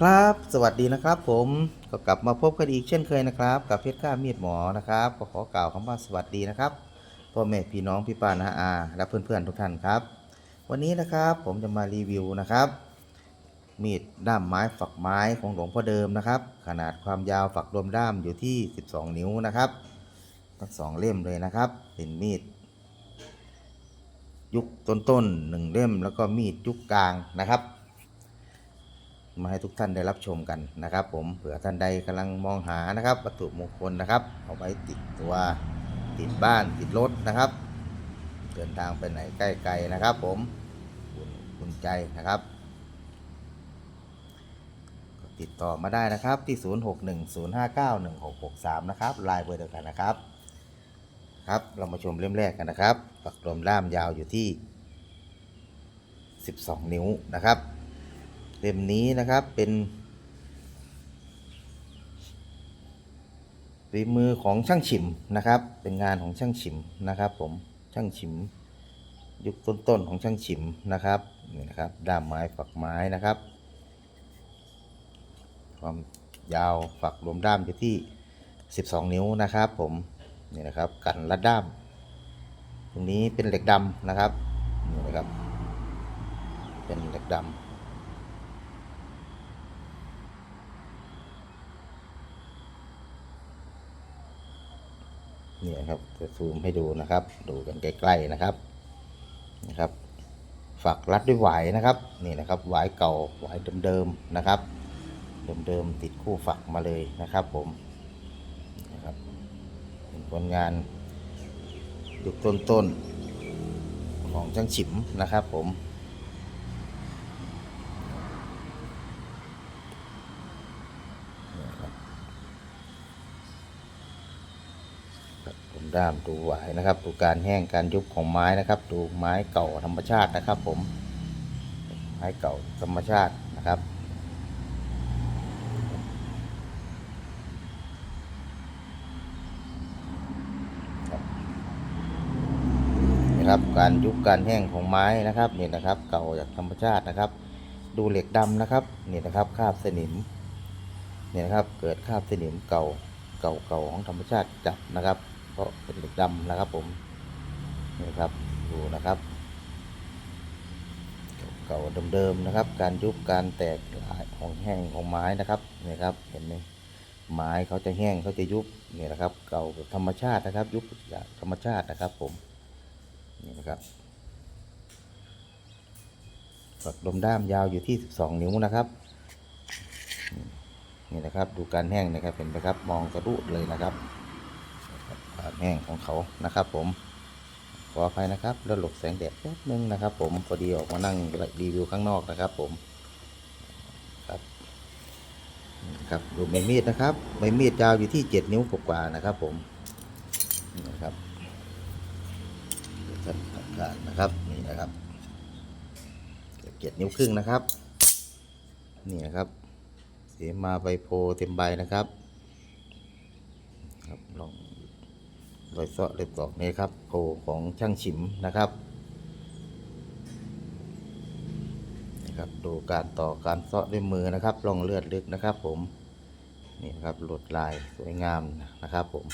ครับ สวัสดีนะครับผมก็กลับมาพบกันอีกเช่นเคยนะครับ กับเพชรก้ามีดหมอนะครับก็ขอกล่าวคำว่าสวัสดีนะครับพ่อแม่พี่น้องพี่ป้านาอาและเพื่อนๆทุกท่านครับ วันนี้นะครับผมจะมารีวิวนะครับ มีดด้ามไม้ฝักไม้ของหลวงพ่อเดิมนะครับ ขนาดความยาวฝักรวมด้ามอยู่ที่ 12 นิ้วนะครับทั้งสองเล่มเลยนะครับ เป็นมีด ยุคต้นๆหนึ่งเล่มแล้วก็มีดยุคกลางนะครับ มาให้ทุกท่านได้รับชมกันนะครับ ผมเผื่อท่านใดกำลังมองหานะครับ วัตถุมงคลนะครับ เอาไว้ติดตัวติดบ้านติดรถนะครับ เดินทางไปไหนใกล้ๆนะครับ ผมคุณคุณใจนะครับติดต่อมาได้นะครับที่ 0610591663 นะครับไลน์เบอร์เดียวกันนะครับ ครับ เรามาชมเล่มแรกกันนะครับ ปักลมด้ามยาวอยู่ที่ 12 นิ้วนะครับ เล่มนี้นะครับเป็นฝีมือของช่างฉิมนะครับ เป็นงานของช่างฉิมนะครับ ผมช่างฉิม ยุคต้นๆของช่างฉิมนะครับนี่นะครับด้ามไม้ฝักไม้นะครับ ความยาวฝักรวมด้ามอยู่ที่ 12 นิ้วนะครับ ผมนี่นะครับกันละด้าม ตรงนี้เป็นเหล็กดำนะครับนี่นะครับเป็นเหล็กดำ นี่ครับจะซูมให้ดูนะครับ ดูกันใกล้ๆนะครับนะครับ ฝักรัดด้วยหวายนะครับนี่นะครับหวายเก่าหวายเดิมๆนะครับ เดิมๆติดคู่ฝักมาเลยนะครับผมนะครับเป็นผลงานยุคต้นๆของช่างฉิมนะครับผมนี่ครับ ครับ ผมด้ามดูไหวนะครับ ดูการแห้งการยุบของไม้นะครับ ดูไม้เก่าธรรมชาตินะครับ ผม ไม้เก่าธรรมชาตินะครับนี่ครับการยุบการแห้งของไม้นะครับนี่นะครับ เก่าจากธรรมชาตินะครับ ดูเหล็กดำนะครับนี่นะครับคราบสนิมนี่นะครับ เกิดคราบสนิมเก่าเก่าเก่าของธรรมชาติจับนะครับ เพราะเป็นเหล็กดำนะครับผมนี่ครับดูนะครับเก่าเดิมๆนะครับ การยุบการแตกลายของแห้งของไม้นะครับนี่ครับเห็นไหมไม้เขาจะแห้งเขาจะยุบนี่นะครับ เก่าแบบธรรมชาตินะครับ ยุบจากธรรมชาตินะครับ ผมนี่นะครับฝักลมด้ามยาวอยู่ที่ 12 นิ้วนะครับนี่นะครับดูการแห้งนะครับเห็นไหมครับ มองกระดุเลยนะครับ แห้งของเขานะครับผมขออภัยนะครับแล้วหลบแสงแดดแป๊บนึงนะครับ ผมพอดีออกมานั่งรีวิวข้างนอกนะครับ ผมครับครับดูใบมีดนะครับใบมีดยาวอยู่ที่เจ็ดนิ้วกว่าๆนะครับ ผมนะครับท่านต้องการนะครับนี่นะครับเจ็ดนิ้วครึ่งนะครับนี่นะครับเสมาใบโพเต็มใบนะครับ ครับลอง รอยเสาะเล็บตอกนี้ครับโพของช่างฉิมนะครับนะครับดูการต่อการเสาะด้วยมือนะครับร่องเลือดลึกนะครับ ผมนี่นะครับหลดลายสวยงามนะครับผม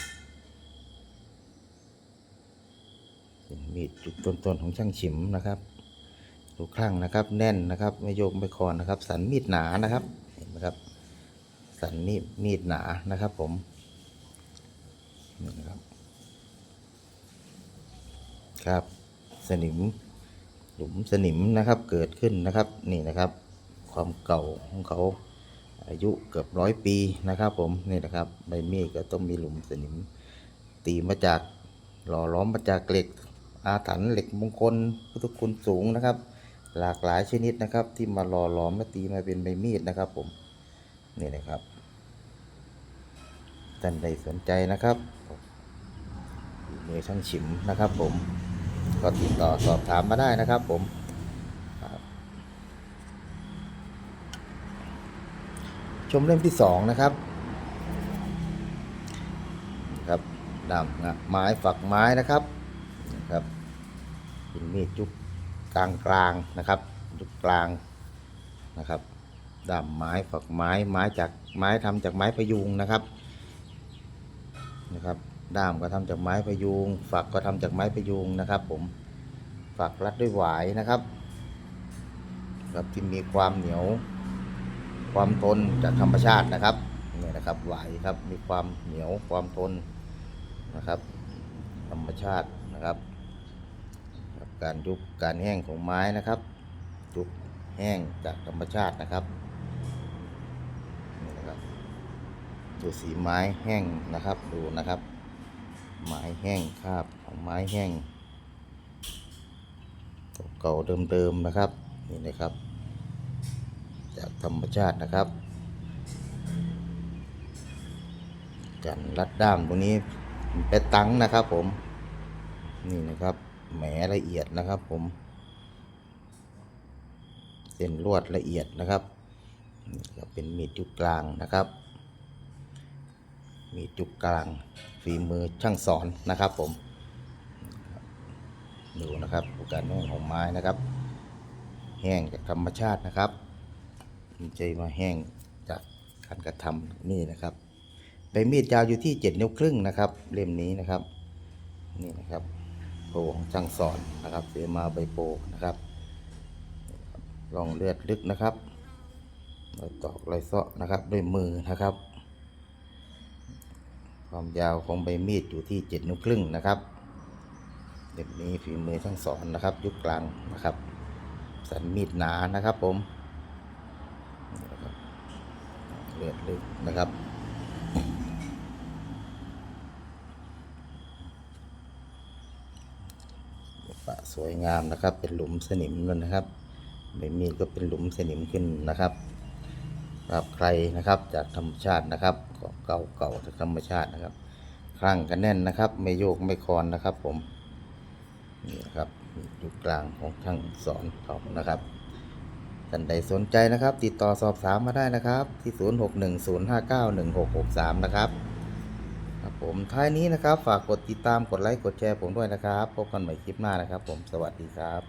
มีดจุดต้นๆของช่างฉิมนะครับดูข้างนะครับ แน่นนะครับไม่โยกไม่คอนนะครับ สันมีดหนานะครับเห็นไหมครับ สันนี่มีดหนานะครับ ผมนี่นะครับ ครับ สนิมหลุมสนิมนะครับเกิดขึ้นนะครับนี่นะครับ ความเก่าของเขาอายุเกือบร้อยปีนะครับผมนี่นะครับใบมีดก็ต้องมีหลุมสนิม ตีมาจากหล่อล้อมมาจากเหล็กอาถรรพ์เหล็กมงคลพุทธคุณสูงนะครับ หลากหลายชนิดนะครับ ที่มาหล่อล้อมและตีมาเป็นใบมีดนะครับผมนี่นะครับท่านใดสนใจนะครับมือช่างฉิมนะครับผม ก็ติดต่อสอบถามมาได้นะครับผมชมเล่มที่สองนะครับครับดำนะไม้ฝักไม้นะครับนะครับเป็นมีดยุคกลางกลางนะครับยุคกลางนะครับด้ามไม้ฝักไม้ไม้จากไม้ทำจากไม้พยุงนะครับนะครับ ด้ามก็ทำจากไม้พยุง ฝักก็ทำจากไม้พยุงนะครับ ผมฝักรัดด้วยหวายนะครับครับที่มีความเหนียว ความทนจากธรรมชาตินะครับนี่นะครับหวายครับมีความเหนียวความทนนะครับ ธรรมชาตินะครับครับ การยุบการแห้งของไม้นะครับยุบแห้งจากธรรมชาตินะครับนี่นะครับดูสีไม้แห้งนะครับดูนะครับ ไม้แห้งคราบของไม้แห้งเก่าเดิมๆนะครับนี่นะครับ จากธรรมชาตินะครับการรัดด้ามตรงนี้เป็นตังนะครับผม นี่นะครับแหมละเอียดนะครับผม เส้นลวดละเอียดนะครับนี่ก็เป็นมีดจุกกลางนะครับ มีจุกกลางฝีมือช่างสอนนะครับผม ดูนะครับการแห้งของไม้นะครับ แห้งจากธรรมชาตินะครับไมันจะมาแห้งจากการกระทำนี่นะครับใบมีดยาวอยู่ที่เจ็ดนิ้วครึ่งนะครับ เล่มนี้นะครับ นี่นะครับโปรของช่างสอนนะครับเสมาใบโปรนะครับลองเลือดลึกนะครับรอยตอกรอยเซาะนะครับด้วยมือนะครับ ความยาวของใบมีดอยู่ที่เจ็ดนิ้วครึ่งนะครับเล่มนี้ฝีมือช่างสอนนะครับ ยุคกลางนะครับ สันมีดหนานะครับผมเลือดลึกนะครับปะสวยงามนะครับ เป็นหลุมสนิมเลยนะครับใบมีดก็เป็นหลุมสนิมขึ้นนะครับ ครับใครนะครับจากธรรมชาตินะครับของเก่าเก่าจากธรรมชาตินะครับคลั่งกันแน่นนะครับ ไม่โยกไม่คลอนนะครับ ผมนี่นครับอยู่กลางของช่างสอนเขานะครับท่านใดสนใจนะครับ ติดต่อสอบถามมาได้นะครับ ที่ 0610591663 นะครับครับผมท้ายนี้นะครับ ฝากกดติดตามกดไลค์กดแชร์ผมด้วยนะครับ พบกันใหม่คลิปหน้านะครับ ผมสวัสดีครับ